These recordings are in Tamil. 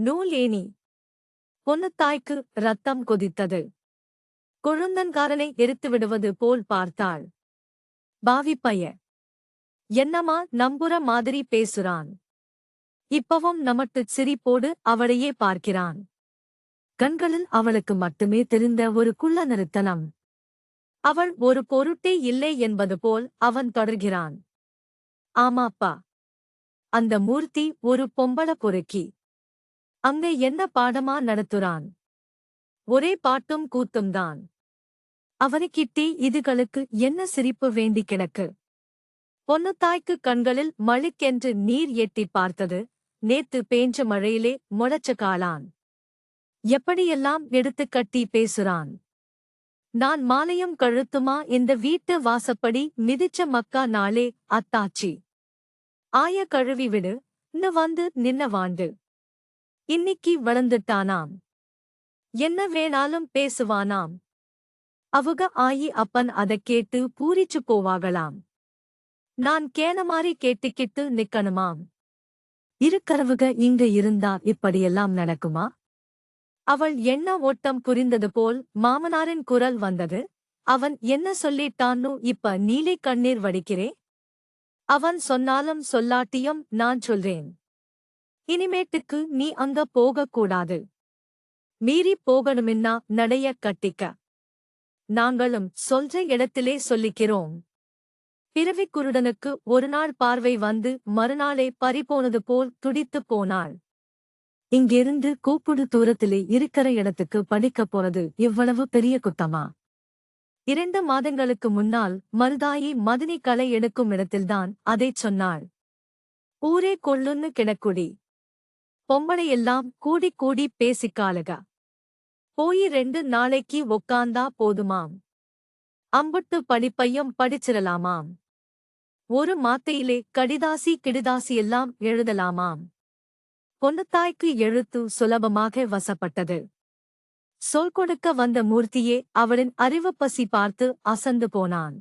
நூலேணி பொன்னத்தாய்க்கு ரத்தம் கொதித்தது. கொழுந்தன்காரனை எரித்து விடுவது போல் பார்த்தாள். பாவிப்பைய என்னம்மா நம்புற மாதிரி பேசுறான். இப்பவும் நமட்டுச் சிரிப்போடு அவளையே பார்க்கிறான். கண்களில் அவளுக்கு மட்டுமே தெரிந்த ஒரு குள்ள நிறுத்தனம். அவள் ஒரு பொருட்டே இல்லை என்பது போல் அவன் தொடர்கிறான். ஆமாப்பா. அந்த மூர்த்தி ஒரு பொம்பள பொறுக்கி. அங்கே என்ன பாடமா நடத்துறான்? ஒரே பாட்டும் கூத்தும்தான் அவனுக்கிட்டே இதுகளுக்கு என்ன சிரிப்பு வேண்டி கிடக்கு? பொன்னுத்தாய்க்கு கண்களில் மழுக்கென்று நீர் எட்டிப் பார்த்தது. நேத்து பேஞ்ச மழையிலே முளைச்ச காளான். எப்படியெல்லாம் எடுத்துக் கட்டி பேசுறான்? நான் மாலையும் கழுத்துமா இந்த வீட்டு வாசப்படி மிதிச்ச மக்கா நாளே அத்தாச்சி. ஆய கழுவி விடு. இன்னு வந்து நின்ன வாண்டு. இன்னிக்கு வளர்ந்துட்டானாம். என்ன வேணாலும் பேசுவானாம். அவுக ஆயி அப்பன் அதை கேட்டு பூரிச்சு போவாகலாம். நான் கேன மாறி கேட்டுக்கிட்டு நிக்கணுமாம். இருக்கறவுக இங்க இருந்தா இப்படியெல்லாம் நடக்குமா? அவள் என்ன ஓட்டம் புரிந்தது போல் மாமனாரின் குரல் வந்தது. அவன் என்ன சொல்லிட்டான்னு இப்ப நீலை கண்ணீர் வடிக்கிறே? அவன் சொன்னாலும் சொல்லாட்டியும் நான் சொல்றேன். இனிமேட்டுக்கு நீ அங்க போகக்கூடாது. மீறி போகணுமின்னா நடைய கட்டிக்க. நாங்களும் சொல்ற இடத்திலே சொல்லிக்கிறோம். பிறவிக் குருடனுக்கு ஒரு நாள் பார்வை வந்து மறுநாளே பறிபோனது போல் துடித்துப் போனாள். இங்கிருந்து கூப்பிடு தூரத்திலே இருக்கிற இடத்துக்கு படிக்கப் போறது இவ்வளவு பெரிய குத்தமா? இரண்டு மாதங்களுக்கு முன்னால் மருதாயி மதினி களை எடுக்கும் இடத்தில்தான் அதைச் சொன்னாள். ஊரே கொள்ளுன்னு கிடக்குடி. பொம்பளையெல்லாம் கூடி கூடி பேசிக்காளுக. போயி ரெண்டு நாளைக்கு உக்காந்தா போதுமாம். அம்புட்டு படிப்பையும் படிச்சிடலாமாம் ஒரு மாத்தையிலே கடிதாசி கிடிதாசி எல்லாம் எழுதலாமாம். பொன்னத்தாய்க்கு எழுத்து சுலபமாக வசப்பட்டது. சொல் கொடுக்க வந்த மூர்த்தியே அவளின் அறிவுப்பசி பார்த்து அசந்து போனான்.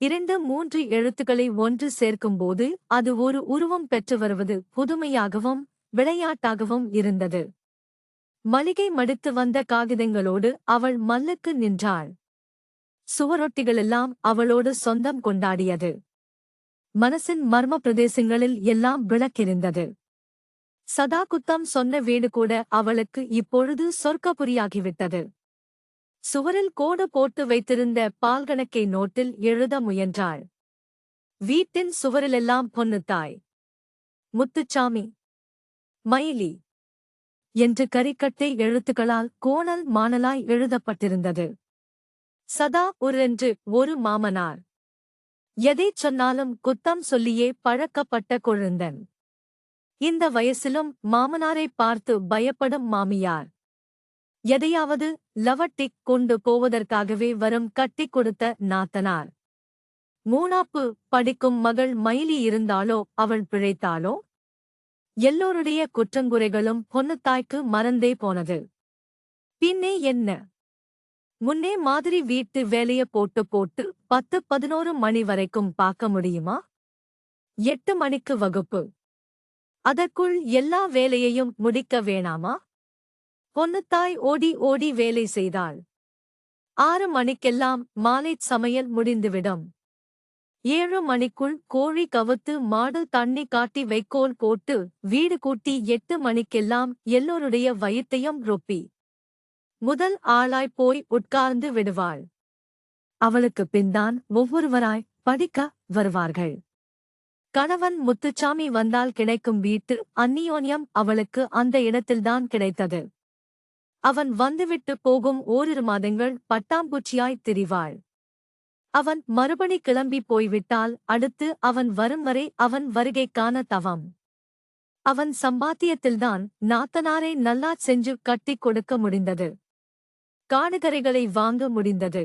இரண்டு மூன்று எழுத்துக்களை ஒன்று சேர்க்கும்போது அது ஒரு உருவம் பெற்று வருவது புதுமையாகவும் விளையாட்டாகவும் இருந்தது. மளிகை மடித்து வந்த காகிதங்களோடு அவள் மல்லுக்கு நின்றாள். சுவரொட்டிகளெல்லாம் அவளோடு சொந்தம் கொண்டாடியது. மனசின் மர்ம பிரதேசங்களில் எல்லாம் விளக்கிருந்தது. சதா குத்தம் சொன்ன வீடு கூட அவளுக்கு இப்பொழுது சொர்க்கபுரியாகிவிட்டது. சுவரில் கோடு போட்டு வைத்திருந்த பால்கணக்கை நோட்டில் எழுத முயன்றாள். வீட்டின் சுவரிலெல்லாம் பொன்னுத்தாய். முத்துச்சாமி மயிலி என்று கரிக்கட்டை எழுத்துக்களால் கோணல் மாணலாய் எழுதப்பட்டிருந்தது. சதா உரென்று ஒரு மாமனார். எதைச் சொன்னாலும் குத்தம் சொல்லியே பழக்கப்பட்ட கொழுந்தன். இந்த வயசிலும் மாமனாரை பார்த்து பயப்படும் மாமியார். எதையாவது லவட்டிக் கொண்டு போவதற்காகவே வரும் கட்டிக் கொடுத்த நாத்தனார். மூணாப்பு படிக்கும் மகள் மயிலி இருந்தாலோ அவள் பிழைத்தாளோ எல்லோருடைய குற்றங்குறைகளும் பொன்னுத்தாய்க்கு மறந்தே போனது. பின்னே என்ன? முன்னே மாதிரி வீட்டு வேலைய போட்டு போட்டு பத்து பதினோரு மணி வரைக்கும் பார்க்க முடியுமா? எட்டு மணிக்கு வகுப்பு. அதற்குள் எல்லா வேலையையும் முடிக்க வேணாமா? பொன்னுத்தாய் ஓடி ஓடி வேலை செய்தாள். ஆறு மணிக்கெல்லாம் மாலைச் சமையல் முடிந்துவிடும். ஏழு மணிக்குள் கோழி கவுத்து மாடு தண்ணி காட்டி வைக்கோல் போட்டு வீடு கூட்டி எட்டு மணிக்கெல்லாம் எல்லோருடைய வயிற்றையும் ரொப்பி. முதல் ஆளாய் போய் உட்கார்ந்து விடுவாள். அவளுக்கு பின்தான் ஒவ்வொருவராய் படிக்க வருவார்கள். கணவன் முத்துச்சாமி வந்தால் கிடைக்கும் வீட்டு அந்நியோன்யம் அவளுக்கு அந்த இடத்தில்தான் கிடைத்தது. அவன் வந்துவிட்டு போகும் ஓரிரு மாதங்கள் பட்டாம்பூச்சியாய் திரிவாள். அவன் மறுபடி கிளம்பி போய்விட்டால் அடுத்து அவன் வரும் வரை அவன் வருகைக்கான தவம். அவன் சம்பாத்தியத்தில்தான் நாத்தனாரை நல்லா செஞ்சு கட்டிக் கொடுக்க முடிந்தது. காடுகரைகளை வாங்க முடிந்தது.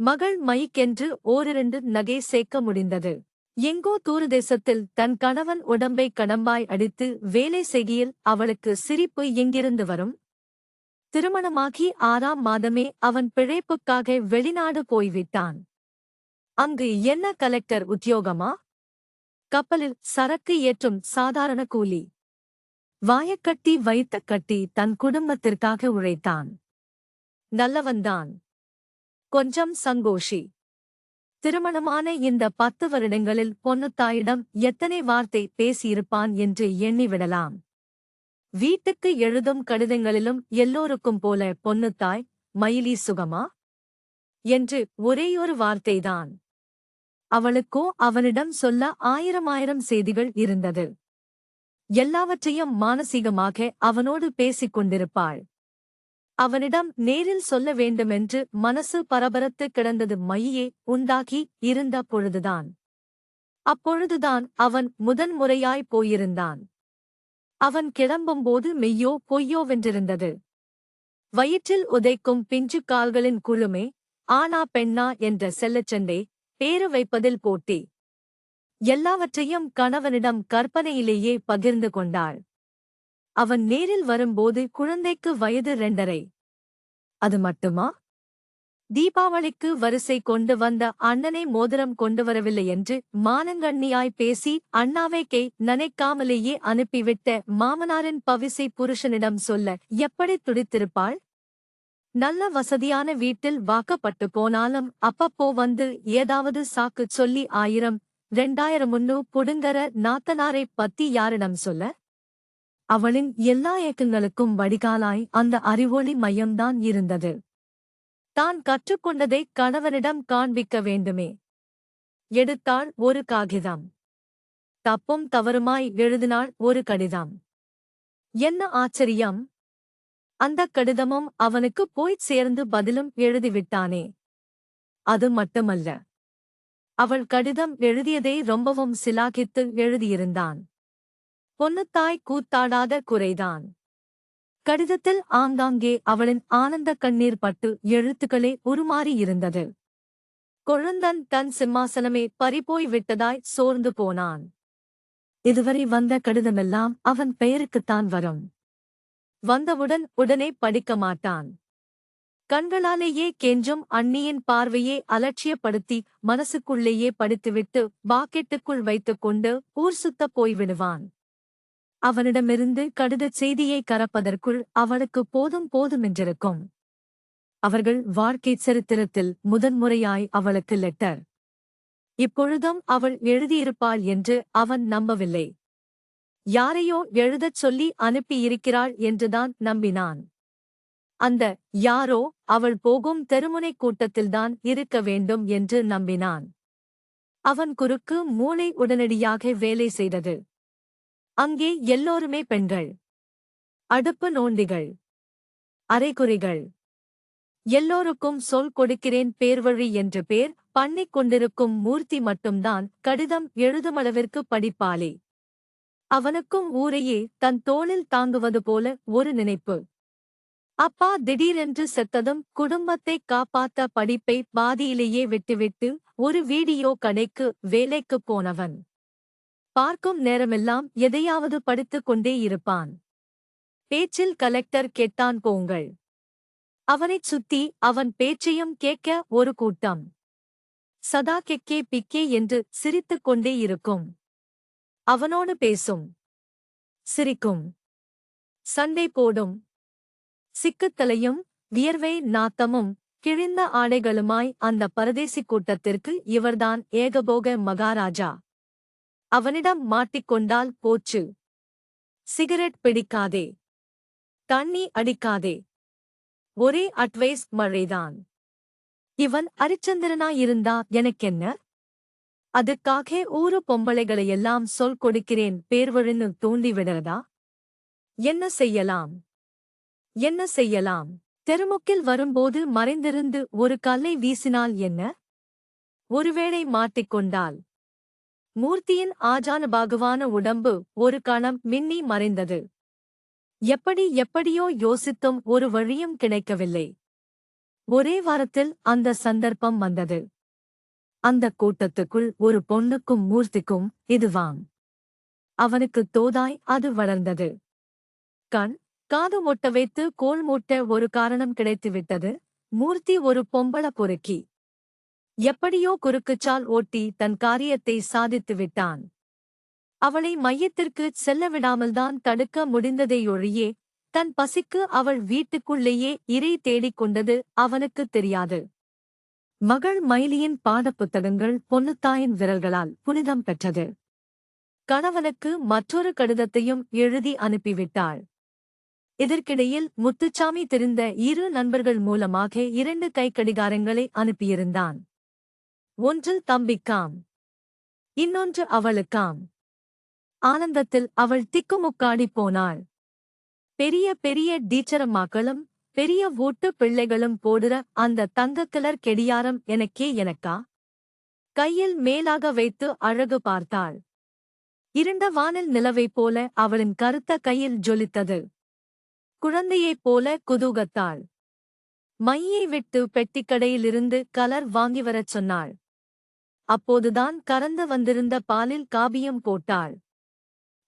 மகள் மைக்கென்று ஓரிரண்டு நகை சேர்க்க முடிந்தது. எங்கோ தூரதேசத்தில் தன் கணவன் உடம்பை கடம்பாய் அடித்து வேலை செய்கையில் அவளுக்கு சிரிப்பு எங்கிருந்து வரும்? திருமணமாகி ஆறாம் மாதமே அவன் பிழைப்புக்காக வெளிநாடு போய்விட்டான். அங்கு என்ன கலெக்டர் உத்தியோகமா? கப்பலில் சரக்கு ஏற்றும் சாதாரண கூலி. வாயக்கட்டி வைத்த கட்டி தன் குடும்பத்திற்காக உழைத்தான். நல்லவன்தான். கொஞ்சம் சங்கோஷி. திருமணமான இந்த பத்து வருடங்களில் பொன்னுத்தாயிடம் எத்தனை வார்த்தை பேசியிருப்பான் என்று எண்ணிவிடலாம். வீட்டுக்கு எழுதும் கடிதங்களிலும் எல்லோருக்கும் போல பொன்னுத்தாய் மயிலி சுகமா என்று ஒரேயொரு வார்த்தைதான். அவளுக்கோ அவனிடம் சொல்ல ஆயிரமாயிரம் செய்திகள் இருந்தது. எல்லாவற்றையும் மானசீகமாக அவனோடு பேசிக் கொண்டிருப்பாள். அவனிடம் நேரில் சொல்ல வேண்டுமென்று மனசு பரபரத்து கிடந்தது மையே உண்டாகி இருந்த பொழுதுதான். அப்பொழுதுதான் அவன் முதன்முறையாய் போயிருந்தான். அவன் கிளம்பும்போது மெய்யோ பொய்யோவென்றிருந்தது வயிற்றில் உதைக்கும் பிஞ்சு கால்களின் குழுமே ஆனா பெண்ணா என்ற செல்லச்சண்டை பேரு வைப்பதில் போட்டி. எல்லாவற்றையும் கணவனிடம் கற்பனையிலேயே பகிர்ந்து கொண்டாள். அவன் நேரில் வரும்போது குழந்தைக்கு வயது ரெண்டரை. அது மட்டுமா? தீபாவளிக்கு வரிசை கொண்டு வந்த அண்ணனை மோதிரம் கொண்டு வரவில்லை என்று மானங்கண்ணியாய் பேசி அண்ணாவை கை நனைக்காமலேயே அனுப்பிவிட்ட மாமனாரின் பவிசை புருஷனிடம் சொல்ல எப்படி துடித்திருப்பாள்? நல்ல வசதியான வீட்டில் வாக்கப்பட்டு போனாலும் அப்பப்போ வந்து ஏதாவது சாக்கு சொல்லி ஆயிரம் ரெண்டாயிரம் முன்னு புடுங்கற நாத்தனாரைப் பத்தி யாரிடம் சொல்ல? அவளின் எல்லா ஏக்கங்களுக்கும் வடிகாலாய் அந்த அறிவொளி மையம்தான் இருந்தது. தான் கற்றுக்கொண்டதை கணவனிடம் காண்பிக்க வேண்டுமே. எடுத்தாள் ஒரு காகிதம். தப்பும் தவறுமாய் எழுதினாள் ஒரு கடிதம். என்ன ஆச்சரியம்? அந்தக் கடிதமும் அவனுக்கு போய்ச் சேர்ந்து பதிலும் எழுதிவிட்டானே. அது மட்டுமல்ல. அவள் கடிதம் எழுதியதை ரொம்பவும் சிலாகித்து எழுதியிருந்தான். பொன்னுத்தாய் கூத்தாடாத குறைதான். கடிதத்தில் ஆங்காங்கே அவளின் ஆனந்த கண்ணீர் பட்டு எழுத்துக்களே உருமாறியிருந்தது கொழுந்தன் தன் சிம்மாசனமே பறிபோய் விட்டதாய் சோர்ந்து போனான். இதுவரை வந்த கடிதமெல்லாம் அவன் பெயருக்குத்தான் வரும். வந்தவுடன் உடனே படிக்க மாட்டான். கண்களாலேயே கெஞ்சும் அண்ணியின் பார்வையே அலட்சியப்படுத்தி மனசுக்குள்ளேயே படித்துவிட்டு பாக்கெட்டுக்குள் வைத்துக்கொண்டு ஊர் சுத்தப் போய்விடுவான். அவனிடமிருந்து கடிதச் செய்தியை கறப்பதற்குள் அவளுக்கு போதும் போதுமென்றிருக்கும். அவர்கள் வாழ்க்கைச் சரித்திரத்தில் முதன்முறையாய் அவளுக்கு லெட்டர் இப்பொழுதும் அவள் எழுதியிருப்பாள் என்று அவன் நம்பவில்லை. யாரையோ எழுதச் சொல்லி அனுப்பியிருக்கிறாள் என்றுதான் நம்பினான். அந்த யாரோ அவள் போகும் தெருமுனைக் கூட்டத்தில்தான் இருக்க வேண்டும் என்று நம்பினான். அவன் குறுக்கு மூளை உடனடியாக வேலை செய்தது. அங்கே எல்லோருமே பெண்கள். அடுப்பு நோண்டிகள். அரைகுறிகள். எல்லோருக்கும் சொல் கொடுக்கிறேன் பேர்வழி என்று பேர் பண்ணிக் கொண்டிருக்கும் மூர்த்தி மட்டும்தான் கடிதம் எழுதுமளவிற்கு படிப்பாளே. அவனுக்கும் ஊரையே தன் தோளில் தாங்குவது போல ஒரு நினைப்பு. அப்பா திடீரென்று செத்ததும் குடும்பத்தை காப்பாத்த படிப்பை பாதியிலேயே விட்டுவிட்டு ஒரு வீடியோ கடைக்கு வேலைக்குப் போனவன். பார்க்கும் நேரமெல்லாம் எதையாவது படித்துக் கொண்டே இருப்பான். பேச்சில் கலெக்டர் கெட்டான் போங்கள். அவனைச் சுத்தி அவன் பேச்சையும் கேட்க ஒரு கூட்டம். சதா கெக்கே பிக்கே என்று சிரித்துக் கொண்டே இருக்கும். அவனோடு பேசும். சிரிக்கும். சண்டை போடும். சிக்குத்தலையும் வியர்வை நாத்தமும் கிழிந்த ஆடைகளுமாய் அந்த பரதேசி கூட்டத்திற்கு இவர்தான் ஏகபோக மகாராஜா. அவனிடம் மாட்டிக்கொண்டால் போச்சு. சிகரெட் பிடிக்காதே. தண்ணி அடிக்காதே. ஒரே அட்வைஸ் மழைதான். இவன் அரிச்சந்திரனாயிருந்தா எனக்கென்ன? அதுக்காக ஊரு பொம்பளைகளையெல்லாம் சொல் கொடுக்கிறேன் பேர்வழின்னு தூண்டிவிடுறதா? என்ன செய்யலாம்? என்ன செய்யலாம்? தெருமுக்கில் வரும்போது மறைந்திருந்து ஒரு கல்லை வீசினால் என்ன? ஒருவேளை மாட்டிக்கொண்டால் மூர்த்தியின் ஆஜானுபாகுவான உடம்பு ஒரு கணம் மின்னி மறைந்தது. எப்படி எப்படியோ யோசித்தும் ஒரு வழியும் கிடைக்கவில்லை. ஒரே வாரத்தில் அந்த சந்தர்ப்பம் வந்தது. அந்த கூட்டத்துக்குள் ஒரு பொண்ணுக்கும் மூர்த்திக்கும் இதுவாம் அவனுக்கு தோதாய் அது வளர்ந்தது. கண் காது மொட்ட வைத்து கோல் மூட்ட ஒரு காரணம் கிடைத்துவிட்டது. மூர்த்தி ஒரு பொம்பள பொறுக்கி. எப்படியோ குறுக்குச்சால் ஓட்டி தன் காரியத்தை சாதித்து விட்டான். அவளை மையத்திற்கு செல்ல விடாமல்தான் தடுக்க முடிந்ததையொழியே தன் பசிக்கு அவள் வீட்டுக்குள்ளேயே இறை தேடிக் கொண்டது அவனுக்குத் தெரியாது. மகள் மைலியின் பாடப்புத்தகங்கள் பொன்னுத்தாயின் விரல்களால் புனிதம் பெற்றது. கணவனுக்கு மற்றொரு கடிதத்தையும் எழுதி அனுப்பிவிட்டாள். இதற்கிடையில் முத்துச்சாமி தெரிந்த இரு நண்பர்கள் மூலமாக இரண்டு கைக்கடிகாரங்களை அனுப்பியிருந்தான். ஒன்று தம்பிக்காம் இன்னொன்று அவளுக்காம். ஆனந்தத்தில் அவள் திக்குமுக்காடி போனாள். பெரிய பெரிய டீச்சரம்மாக்களும் பெரிய ஓட்டு பிள்ளைகளும் போடுற அந்த தங்கக்கிளர் கெடியாரம் எனக்கே எனக்கா? கையில் மேலாக வைத்து அழகு பார்த்தாள். இருண்ட வானில் நிலவைப் போல அவளின் கருத்த கையில் ஜொலித்தது. குழந்தையைப் போல குதூகத்தாள். மையை விட்டு பெட்டிக்கடையிலிருந்து கலர் வாங்கி வரச் சொன்னாள். அப்போதுதான் கறந்து வந்திருந்த பாலில் காபியம் போட்டாள்.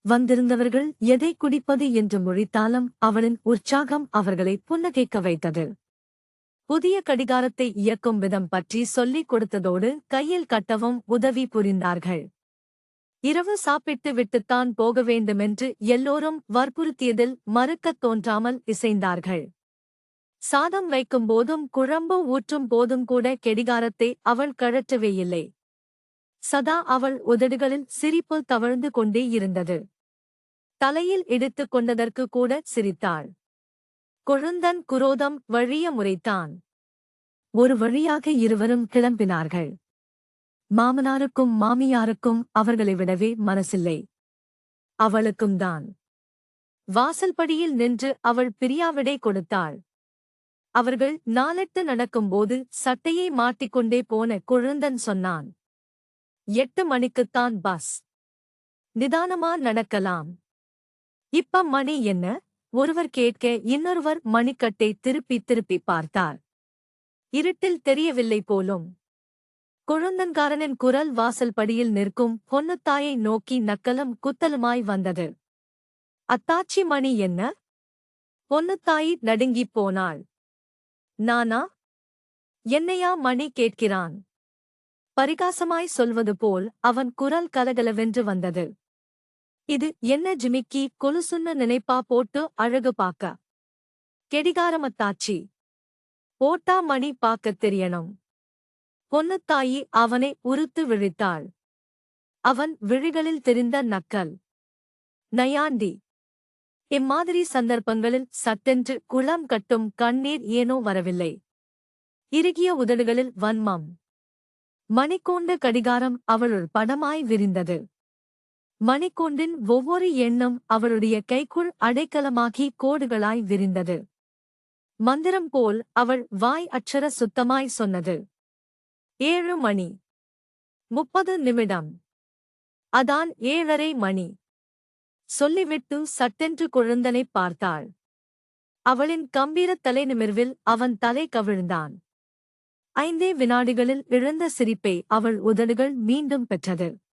வந்திருந்தவர்கள் எதை குடிப்பது என்று முழித்தாலும் அவளின் உற்சாகம் அவர்களை புன்னகைக்க வைத்தது. புதிய கடிகாரத்தை இயக்கும் விதம் பற்றி சொல்லிக் கொடுத்ததோடு கையில் கட்டவும் உதவி புரிந்தார்கள். இரவு சாப்பிட்டு விட்டுத்தான் போக வேண்டுமென்று எல்லோரும் வற்புறுத்தியதில் மறுக்கத் தோன்றாமல் இசைந்தார்கள். சாதம் வைக்கும் போதும் குழம்பு ஊற்றும் போதும் கூட கெடிகாரத்தை அவள் கழற்றவே இல்லை. சதா அவள் உதடுகளில் சிரிப்பு தவழ்ந்து கொண்டே இருந்தது. தலையில் இடித்துக் கொண்டதற்கு கூட சிரித்தாள். கொழுந்தன் குரோதம் வழிய முறைத்தான். ஒரு வழியாக இருவரும் கிளம்பினார்கள். மாமனாருக்கும் மாமியாருக்கும் அவர்களை விடவே மனசில்லை. அவளுக்கும் தான். வாசல்படியில் நின்று அவள் பிரியாவிடை கொடுத்தாள். அவர்கள் நாலெட்டு நடக்கும்போது சட்டையை மாட்டிக்கொண்டே போன குழுந்தன் சொன்னான். எட்டு மணிக்குத்தான் பஸ். நிதானமா நடக்கலாம். இப்ப மணி என்ன? ஒருவர் கேட்க இன்னொருவர் மணிக்கட்டை திருப்பி திருப்பி பார்த்தார். இருட்டில் தெரியவில்லை போலும். குழந்தன்காரனின் குரல் வாசல் படியில் நிற்கும் பொன்னுத்தாயை நோக்கி நக்கலம் குத்தலுமாய் வந்தது. அத்தாச்சி மணி என்ன? பொன்னுத்தாயி நடுங்கிப் போனாள். நானா? என்னையா மணி கேட்கிறான்? பரிகாசமாய் சொல்வது போல் அவன் குரல் கலகலவென்று வந்தது. இது என்ன ஜிமிக்கி கொலுசுன்னு நினைப்பா போட்டு அழகு பாக்க. கெடிகாரமத்தாச்சி. போட்டா மணி பாக்கத் தெரியணும். பொன்னுத்தாயி அவனை உறுத்து விழித்தாள். அவன் விழிகளில் தெரிந்த நக்கல். நயாண்டி. இம்மாதிரி சந்தர்ப்பங்களில் சட்டென்று குளம் கட்டும் கண்ணீர் ஏனோ வரவில்லை. இறுகிய உதடுகளில் வன்மம். மணிக்கோண்டு கடிகாரம் அவளுள் படமாய் விரிந்தது. மணிக்கோண்டின் ஒவ்வொரு எண்ணம் அவளுடைய கைக்குள் அடைக்கலமாகி கோடுகளாய் விரிந்தது. மந்திரம் போல் அவள் வாய் அட்சர சுத்தமாய் சொன்னது. ஏழு மணி. முப்பது நிமிடம். அதான் ஏழரை மணி. சொல்லிவிட்டு சட்டென்று குழந்தனைப் பார்த்தாள். அவளின் கம்பீரத் தலைநிமிர்வில் அவன் தலை கவிழ்ந்தான். ஐந்தே வினாடிகளில் இழந்த சிரிப்பை அவள் உதடுகள் மீண்டும் பெற்றது.